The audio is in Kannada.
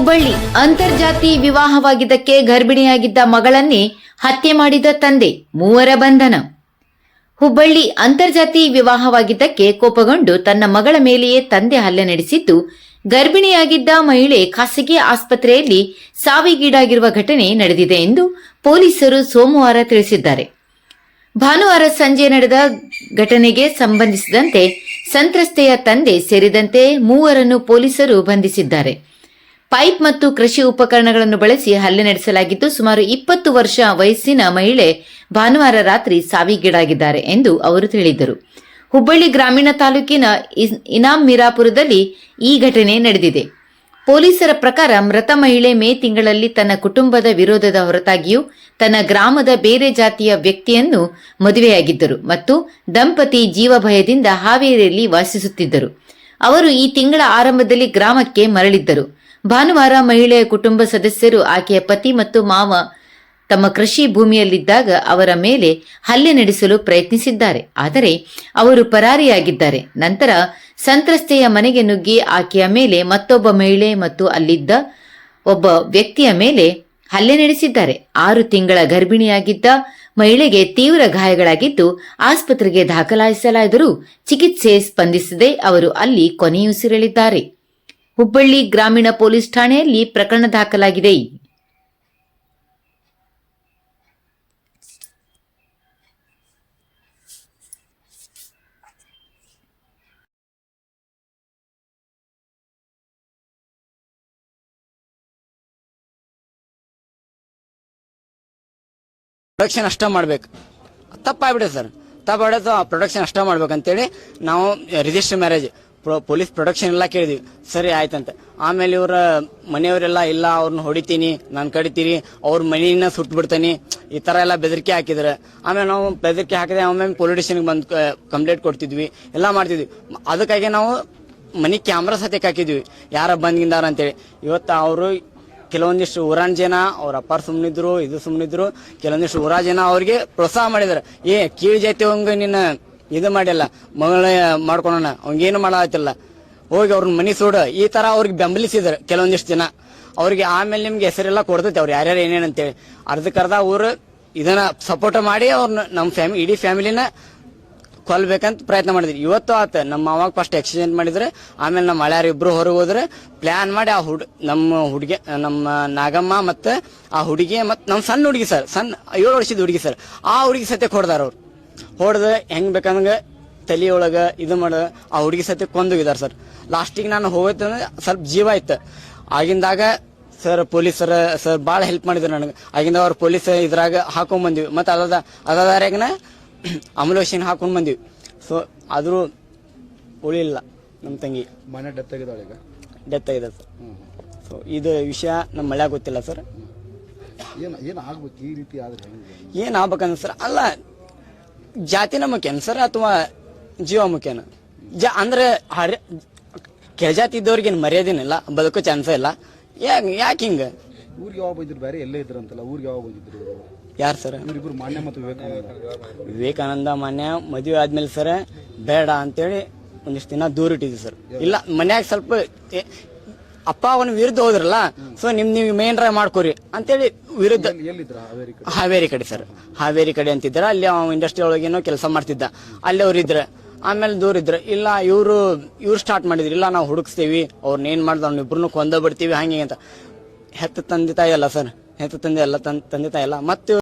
ಹುಬ್ಬಳ್ಳಿ ಅಂತರ್ಜಾತಿ ವಿವಾಹವಾಗಿದ್ದಕ್ಕೆ ಗರ್ಭಿಣಿಯಾಗಿದ್ದ ಮಗಳನ್ನೇ ಹತ್ಯೆ ಮಾಡಿದ ತಂದೆ, ಮೂವರ ಬಂಧನ. ಹುಬ್ಬಳ್ಳಿ ಅಂತರ್ಜಾತಿ ವಿವಾಹವಾಗಿದ್ದಕ್ಕೆ ಕೋಪಗೊಂಡು ತನ್ನ ಮಗಳ ಮೇಲೆಯೇ ತಂದೆ ಹಲ್ಲೆ ನಡೆಸಿದ್ದು, ಗರ್ಭಿಣಿಯಾಗಿದ್ದ ಮಹಿಳೆ ಖಾಸಗಿ ಆಸ್ಪತ್ರೆಯಲ್ಲಿ ಸಾವಿಗೀಡಾಗಿರುವ ಘಟನೆ ನಡೆದಿದೆ ಎಂದು ಪೊಲೀಸರು ಸೋಮವಾರ ತಿಳಿಸಿದ್ದಾರೆ. ಭಾನುವಾರ ಸಂಜೆ ನಡೆದ ಘಟನೆಗೆ ಸಂಬಂಧಿಸಿದಂತೆ ಸಂತ್ರಸ್ತೆಯ ತಂದೆ ಸೇರಿದಂತೆ ಮೂವರನ್ನು ಪೊಲೀಸರು ಬಂಧಿಸಿದ್ದಾರೆ. ಪೈಪ್ ಮತ್ತು ಕೃಷಿ ಉಪಕರಣಗಳನ್ನು ಬಳಸಿ ಹಲ್ಲೆ ನಡೆಸಲಾಗಿದ್ದು ಸುಮಾರು ಇಪ್ಪತ್ತು ವರ್ಷ ವಯಸ್ಸಿನ ಮಹಿಳೆ ಭಾನುವಾರ ರಾತ್ರಿ ಸಾವಿಗೀಡಾಗಿದ್ದಾರೆ ಎಂದು ಅವರು ತಿಳಿದರು. ಹುಬ್ಬಳ್ಳಿ ಗ್ರಾಮೀಣ ತಾಲೂಕಿನ ಇನಾಮ್ ಮಿರಾಪುರದಲ್ಲಿ ಈ ಘಟನೆ ನಡೆದಿದೆ. ಪೊಲೀಸರ ಪ್ರಕಾರ ಮೃತ ಮಹಿಳೆ ಮೇ ತಿಂಗಳಲ್ಲಿ ತನ್ನ ಕುಟುಂಬದ ವಿರೋಧದ ಹೊರತಾಗಿಯೂ ತನ್ನ ಗ್ರಾಮದ ಬೇರೆ ಜಾತಿಯ ವ್ಯಕ್ತಿಯನ್ನು ಮದುವೆಯಾಗಿದ್ದರು ಮತ್ತು ದಂಪತಿ ಜೀವ ಭಯದಿಂದ ಹಾವೇರಿಯಲ್ಲಿ ವಾಸಿಸುತ್ತಿದ್ದರು. ಅವರು ಈ ತಿಂಗಳ ಆರಂಭದಲ್ಲಿ ಗ್ರಾಮಕ್ಕೆ ಮರಳಿದ್ದರು. ಭಾನುವಾರ ಮಹಿಳೆಯ ಕುಟುಂಬ ಸದಸ್ಯರು, ಆಕೆಯ ಪತಿ ಮತ್ತು ಮಾವ ತಮ್ಮ ಕೃಷಿ ಭೂಮಿಯಲ್ಲಿದ್ದಾಗ ಅವರ ಮೇಲೆ ಹಲ್ಲೆ ನಡೆಸಲು ಪ್ರಯತ್ನಿಸಿದ್ದಾರೆ. ಆದರೆ ಅವರು ಪರಾರಿಯಾಗಿದ್ದಾರೆ. ನಂತರ ಸಂತ್ರಸ್ತೆಯ ಮನೆಗೆ ನುಗ್ಗಿ ಆಕೆಯ ಮೇಲೆ ಮತ್ತೊಬ್ಬ ಮಹಿಳೆ ಮತ್ತು ಅಲ್ಲಿದ್ದ ಒಬ್ಬ ವ್ಯಕ್ತಿಯ ಮೇಲೆ ಹಲ್ಲೆ ನಡೆಸಿದ್ದಾರೆ. ಆರು ತಿಂಗಳ ಗರ್ಭಿಣಿಯಾಗಿದ್ದ ಮಹಿಳೆಗೆ ತೀವ್ರ ಗಾಯಗಳಾಗಿದ್ದು ಆಸ್ಪತ್ರೆಗೆ ದಾಖಲಿಸಲಾದರೂ ಚಿಕಿತ್ಸೆ ಸ್ಪಂದಿಸದೆ ಅವರು ಅಲ್ಲಿ ಕೊನೆಯುಸಿರೆಳಿದ್ದಾರೆ ಹುಬ್ಬಳ್ಳಿ ಗ್ರಾಮೀಣ ಪೊಲೀಸ್ ಠಾಣೆಯಲ್ಲಿ ಪ್ರಕರಣ ದಾಖಲಾಗಿದೆ. ಪ್ರೊಡಕ್ಷನ್ ಅಷ್ಟ ಮಾಡ್ಬೇಕು. ತಪ್ಪಾಗ್ಬಿಡುತ್ತೆ ಸರ್. ತಪ್ಪಾಗ್ಬಿಡುತ್ತೆ ಪ್ರೊಡಕ್ಷನ್ ಅಷ್ಟ ಮಾಡ್ಬೇಕಂತೇಳಿ ನಾವು ರಿಜಿಸ್ಟರ್ ಮ್ಯಾರೇಜ್ ಪೊಲೀಸ್ ಪ್ರೊಡಕ್ಷನ್ ಎಲ್ಲ ಕೇಳಿದ್ವಿ. ಸರಿ, ಆಯ್ತಂತೆ. ಆಮೇಲೆ ಇವರ ಮನೆಯವರೆಲ್ಲ, ಇಲ್ಲ ಅವ್ರನ್ನ ಹೊಡಿತೀನಿ, ನಾನು ಕಡಿತೀನಿ, ಅವ್ರ ಮನೆಯನ್ನ ಸುಟ್ಟು ಬಿಡ್ತೀನಿ ಈ ತರ ಎಲ್ಲ ಬೆದರಿಕೆ ಹಾಕಿದ್ರೆ ಆಮೇಲೆ ನಾವು ಬೆದರಿಕೆ ಹಾಕಿದ್ರೆ ಆಮೇಲೆ ಪೊಲೀಸ್ ಸ್ಟೇಷನ್ಗೆ ಬಂದು ಕಂಪ್ಲೇಂಟ್ ಕೊಡ್ತಿದ್ವಿ. ಎಲ್ಲ ಮಾಡ್ತಿದ್ವಿ. ಅದಕ್ಕಾಗಿ ನಾವು ಮನೆ ಕ್ಯಾಮ್ರಾ ಸತ್ಯಕ್ಕೆ ಹಾಕಿದ್ವಿ. ಯಾರ ಬಂದ್ಗಿಂದಾರ ಅಂತೇಳಿ. ಇವತ್ತು ಅವರು ಕೆಲವೊಂದಿಷ್ಟು ಊರಾನ್ ಜನ, ಅವ್ರ ಅಪ್ಪಾರ್ ಸುಮ್ಮನಿದ್ರು ಇದು ಸುಮ್ಮನಿದ್ರು ಕೆಲವೊಂದಿಷ್ಟು ಊರ ಜನ ಅವ್ರಿಗೆ ಪ್ರೋತ್ಸಾಹ ಮಾಡಿದಾರೆ ಏ, ಕೀಳು ಜಾತಿ ನಿನ್ನ ಇದು ಮಾಡಿಲ್ಲ ಮಗಳ ಮಾಡ್ಕೊಳೋಣ. ಅವಂಗೇನು ಮಾಡತ್ತಿಲ್ಲ ಹೋಗಿ ಅವ್ರನ್ನ ಮನಿ ಸೂಡ. ಈ ತರ ಅವ್ರಿಗೆ ಬೆಂಬಲಿಸಿದ್ರು ಕೆಲವೊಂದಿಷ್ಟು ಜನ. ಅವ್ರಿಗೆ ಆಮೇಲೆ ನಿಮ್ಗೆ ಹೆಸರೆಲ್ಲ ಕೊಡ್ತೈತೆ ಅವ್ರು. ಯಾರ್ಯಾರು ಏನೇನು ಅಂತೇಳಿ. ಅರ್ಧಕ್ಕರ್ಧ ಊರು ಇದನ್ನ ಸಪೋರ್ಟ್ ಮಾಡಿ ಅವ್ರನ್ನ ನಮ್ಮ ಫ್ಯಾಮಿಲಿ ಇಡೀ ಫ್ಯಾಮಿಲಿನ ಕೊಲ್ಬೇಕಂತ ಪ್ರಯತ್ನ ಮಾಡಿದ್ರಿ. ಇವತ್ತು ಆತ ನಮ್ಮ ಮಾವಾಗ ಫಸ್ಟ್ ಎಕ್ಸಿಡೆಂಟ್ ಮಾಡಿದ್ರೆ. ಆಮೇಲೆ ನಮ್ಮ ಹಳ್ಯಾರ ಇಬ್ರು ಹೊರಗೆ ಹೋದ್ರೆ. ಪ್ಲಾನ್ ಮಾಡಿ ಆ ಹುಡ್, ನಮ್ಮ ಹುಡುಗಿ, ನಮ್ಮ ನಾಗಮ್ಮ ಮತ್ತೆ ಆ ಹುಡುಗಿ ಮತ್ತೆ ನಮ್ಮ ಸಣ್ಣ ಹುಡುಗಿ ಸರ್ ಸಣ್ಣ ಏಳು ವರ್ಷದ ಹುಡುಗಿ ಸರ್ ಆ ಹುಡುಗಿ ಸತ್ಯಕ್ಕೆ ಕೊಡ್ದಾರ ಅವ್ರು. ಹೊಡೆದು ಹೆಂಗ್ ಬೇಕಂದಂಗೆ ತಲೆಯೊಳಗೆ ಇದು ಮಾಡ ಆ ಹುಡುಗಿ ಸತಿ ಕೊಂದೋಗಿದಾರ ಸರ್. ಲಾಸ್ಟಿಗೆ ನಾನು ಹೋಗತ್ತಂದ್ರೆ ಸ್ವಲ್ಪ ಜೀವ ಇತ್ತು. ಆಗಿಂದಾಗ ಸರ್ ಪೊಲೀಸರ ಸರ್ ಭಾಳ ಹೆಲ್ಪ್ ಮಾಡಿದ್ರು ನನಗೆ. ಆಗಿಂದ ಅವ್ರ ಪೊಲೀಸ್ ಇದ್ರಾಗ ಹಾಕೊಂಡ್ ಬಂದಿವಿ. ಮತ್ತೆ ಅದಾದ ಅದಾದಾರ್ಯಾಗನ ಅಮಲೋಷನ್ ಹಾಕೊಂಡ್ ಬಂದಿವಿ. ಸೊ ಆದರೂ ಉಳಿಲ್ಲ ನಮ್ಮ ತಂಗಿ. ಮನೆ ಡೆತ್ ಆಗಿದ್ದಾಳೆ ಈಗ? ಡೆತ್ ಆಗಿದೆ ಸರ್. ಸೊ ಇದು ವಿಷಯ ನಮ್ಮ ಮಳೆ ಗೊತ್ತಿಲ್ಲ ಸರ್. ಏನು ಏನು ಆಗ್ಬೇಕು ಈ ರೀತಿ ಆದ್ರೆ ಏನ್ ಆಗ್ಬೇಕಂದ್ರೆ ಸರ್ ಅಲ್ಲ ಜಾತಿನ ಮುಖ್ಯನ ಸರ್ ಅಥವಾ ಜೀವ ಮುಖ್ಯನ ಜ ಅಂದ್ರೆ ಹರ ಕೆಳಜಾತಿ ಇದ್ದವ್ರಿಗೆ ಮರ್ಯಾದೆನಿಲ್ಲ ಬದುಕೋ ಚಾನ್ಸೇ ಇಲ್ಲ. ಯಾಕೆ ಯಾಕೆ ಹಿಂಗ? ಊರಿಗೆ ಯಾವಾಗ ಬಂದಿದ್ರು? ಬೇರೆ ಎಲ್ಲೇ ಇದ್ರಂತಲ್ಲ ಊರಿಗೆ ಯಾವಾಗ ಬಂದಿದ್ರು ಇವರು? ಯಾರು ಸರ್? ಇವರಿಬ್ರು ಮಾನ್ಯ ಮತ್ತು ವಿವೇಕಾನಂದ? ವಿವೇಕಾನಂದ ಮಾನ್ಯ ಮದುವೆ ಆದ್ಮೇಲೆ ಸರ್ ಬೇಡ ಅಂತೇಳಿ ಒಂದಿಷ್ಟು ದಿನ ದೂರ ಇಟ್ಟಿದ್ವಿ ಸರ್. ಇಲ್ಲ ಮನ್ಯಾಗ ಸ್ವಲ್ಪ ಅಪ್ಪ ಅವನ ವಿರುದ್ಧ ಹೋದ್ರಲ್ಲ ಸೊ ನಿಮ್ ನೀವು ಮೇನ್ ಡ್ರೈವ್ ಮಾಡ್ಕೋರಿ. ಅಂತೇಳಿ ವಿರುದ್ಧ ಹಾವೇರಿ ಕಡೆ. ಸರ್ ಹಾವೇರಿ ಕಡೆ ಅಂತಿದ್ರ ಅಲ್ಲಿ ಅವ ಇಂಡಸ್ಟ್ರಿ ಒಳಗೇನೋ ಕೆಲಸ ಮಾಡ್ತಿದ್ದ. ಅಲ್ಲಿ ಅವ್ರು ಇದ್ರ. ಆಮೇಲೆ ದೂರ ಇದ್ರ. ಇಲ್ಲ ಇವರು ಇವ್ರು ಸ್ಟಾರ್ಟ್ ಮಾಡಿದ್ರು. ಇಲ್ಲ ನಾವು ಹುಡುಕ್ಸ್ತೀವಿ. ಅವ್ರನ್ನ ಏನ್ ಮಾಡ್ದ? ಅವ್ನ ಇಬ್ರು ಕೊಂದ ಬಿಡ್ತೀವಿ. ಹಂಗೆ ಅಂತ. ಹೆತ್ತ ತಂದೆ ತಾಯಿ ಅಲ್ಲ ಸರ್ ಹೆತ್ತ ತಂದೆ ಅಲ್ಲ ತಂದೆ ತಾಯಿ ಅಲ್ಲ. ಮತ್ತೆ